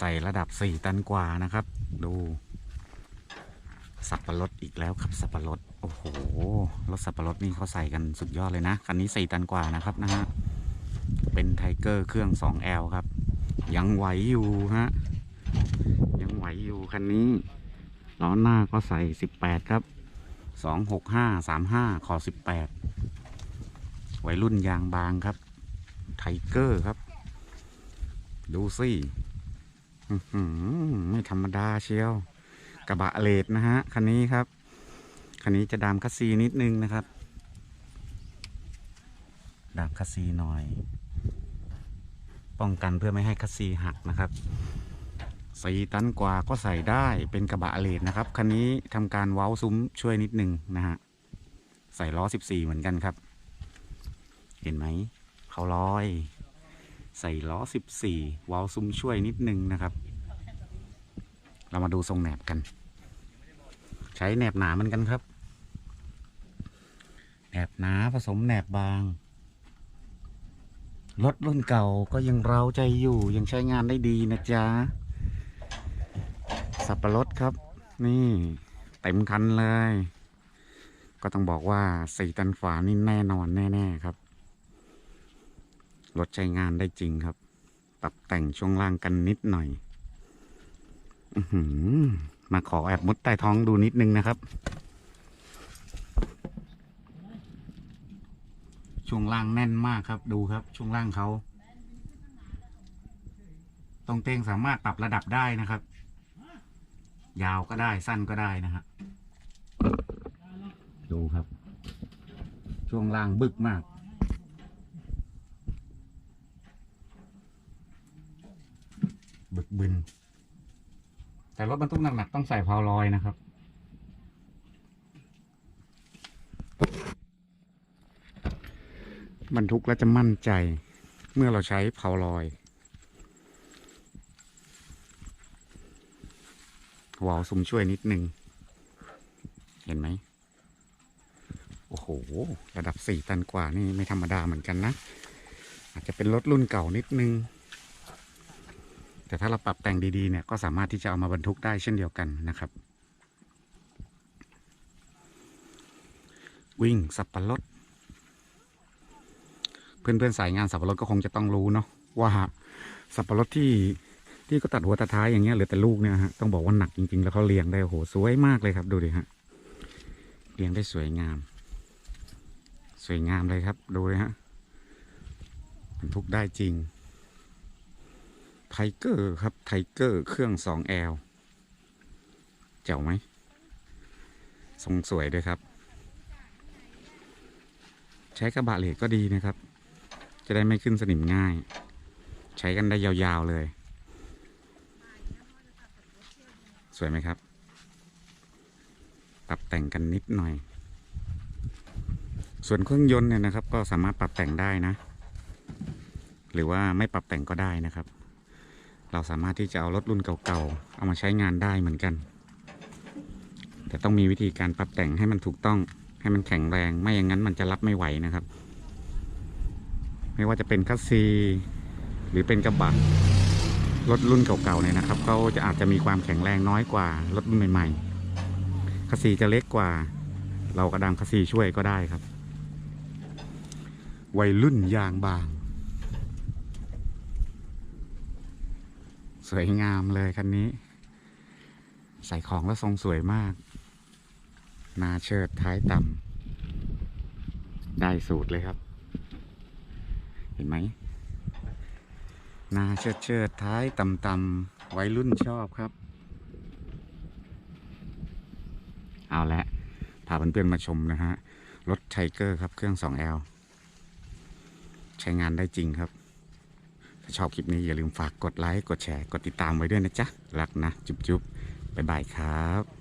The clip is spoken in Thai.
ใส่ระดับ 4 ตันกว่านะครับ ดู สับปะรดอีกแล้วครับสับปะรดโอ้โหรถสับปะรดนี่เขาใส่กันสุดยอดเลยนะคันนี้ 4 ตันกว่านะครับนะฮะเป็นไทเกอร์เครื่อง 2L ครับ ยังไหวอยู่ฮะยังไหวอยู่คันนี้ล้อหน้าก็ใส่ 18 ครับ 265 35คอ18วัยรุ่นยางบางครับไทเกอร์ครับ ดูสิ ไม่ธรรมดาเชียว กระบะเลดนะฮะ คันนี้ครับ คันนี้จะดามคัสซีนิดนึงนะครับ ดามคัสซีหน่อย ป้องกันเพื่อไม่ให้คัสซีหักนะครับสี่ตันกว่าก็ใส่ได้เป็นกระบะเลดนะครับ คันนี้ทำการเว้าซุ้มช่วยนิดนึงนะฮะ ใส่ล้อ 14 เหมือนกันครับ เห็นไหม เขาลอย ใส่ล้อ 14เว้าซุ้มช่วยนิดนึงนะครับ เรามาดูทรงแหนบกัน ใช้แหนบหนาเหมือนกันครับแหนบหนาผสมแหนบบางรถรุ่นเก่าก็ยังเร้าใจอยู่ยังใช้งานได้ดีนะจ๊ะ สับปะรดครับ นี่เต็มคันเลย ก็ต้องบอกว่าสี่ตันฝานี่แน่นอนแน่ ๆ ครับ รถใช้งานได้จริงครับ ปรับแต่งช่วงล่างกันนิดหน่อยอมาขอแอบมุดใต้ท้องดูนิดนึงนะครับ ช่วงล่างแน่นมากครับดูครับ ช่วงล่างเขาตรงเตงสามารถปรับระดับได้นะครับ ยาวก็ได้สั้นก็ได้นะฮะดูครับ ช่วงล่างบึกมาก บึน แต่รถบรรทุกหนักๆต้องใส่พาวลอยนะครับ บรรทุกแล้วจะมั่นใจ เมื่อเราใช้พาวลอยวาวซุมช่วยนิดนึง เห็นไหม โอ้โห ระดับสี่ตันกว่านี่ไม่ธรรมดาเหมือนกันนะ อาจจะเป็นรถรุ่นเก่านิดนึง แต่ถ้าเราปรับแต่งดีๆเนี่ยก็สามารถที่จะเอามาบรรทุกได้เช่นเดียวกันนะครับ วิ่งสับปะรดเพื่อนๆสายงานสับปะรดก็คงจะต้องรู้เนาะว่าสับปะรดที่ที่ก็ตัดหัวตัดท้ายอย่างเงี้ยเหลือแต่ลูกเนี่ยฮะต้องบอกว่าหนักจริงๆ แล้วเขาเลี้ยงได้โอ้โหสวยมากเลยครับดูดิฮะเลี้ยงได้สวยงาม สวยงามเลยครับดูเลยฮะบรรทุกได้จริง ไทเกอร์ครับ ไทเกอร์เครื่อง 2L เจ๋วไหม ทรงสวยด้วยครับ ใช้กระบะเหล็กก็ดีนะครับ จะได้ไม่ขึ้นสนิมง่าย ใช้กันได้ยาวๆเลย สวยไหมครับ ปรับแต่งกันนิดหน่อย ส่วนเครื่องยนต์เนี่ยนะครับ ก็สามารถปรับแต่งได้นะ หรือว่าไม่ปรับแต่งก็ได้นะครับ เราสามารถที่จะเอารถรุ่นเก่าๆ เอามาใช้งานได้เหมือนกัน แต่ต้องมีวิธีการปรับแต่งให้มันถูกต้องให้มันแข็งแรง ไม่อย่างนั้นมันจะรับไม่ไหวนะครับ ไม่ว่าจะเป็นคัสซี หรือเป็นกระบะรถรุ่นเก่าๆเนี่ยนะครับเขาจะอาจจะมีความแข็งแรงน้อยกว่ารถรุ่นใหม่ๆคัสซีจะเล็กกว่า เรากระดังคัสซีช่วยก็ได้ครับ วัยรุ่นยางบาง สวยงามเลยคันนี้ ใส่ของแล้วทรงสวยมาก นาเชิดท้ายต่ำได้สูตรเลยครับ เห็นไหมนาเชิดเชิดท้ายต่ำๆวัยรุ่นชอบครับ เอาละพาเพื่อนๆมาชมนะฮะ รถไทเกอร์ครับเครื่อง 2L ใช้งานได้จริงครับ ชอบคลิปนี้อย่าลืมฝากกดไลค์ กดแชร์ กดติดตามไว้ด้วยนะจ๊ะ รักนะ จุ๊บๆบ๊ายบายครับ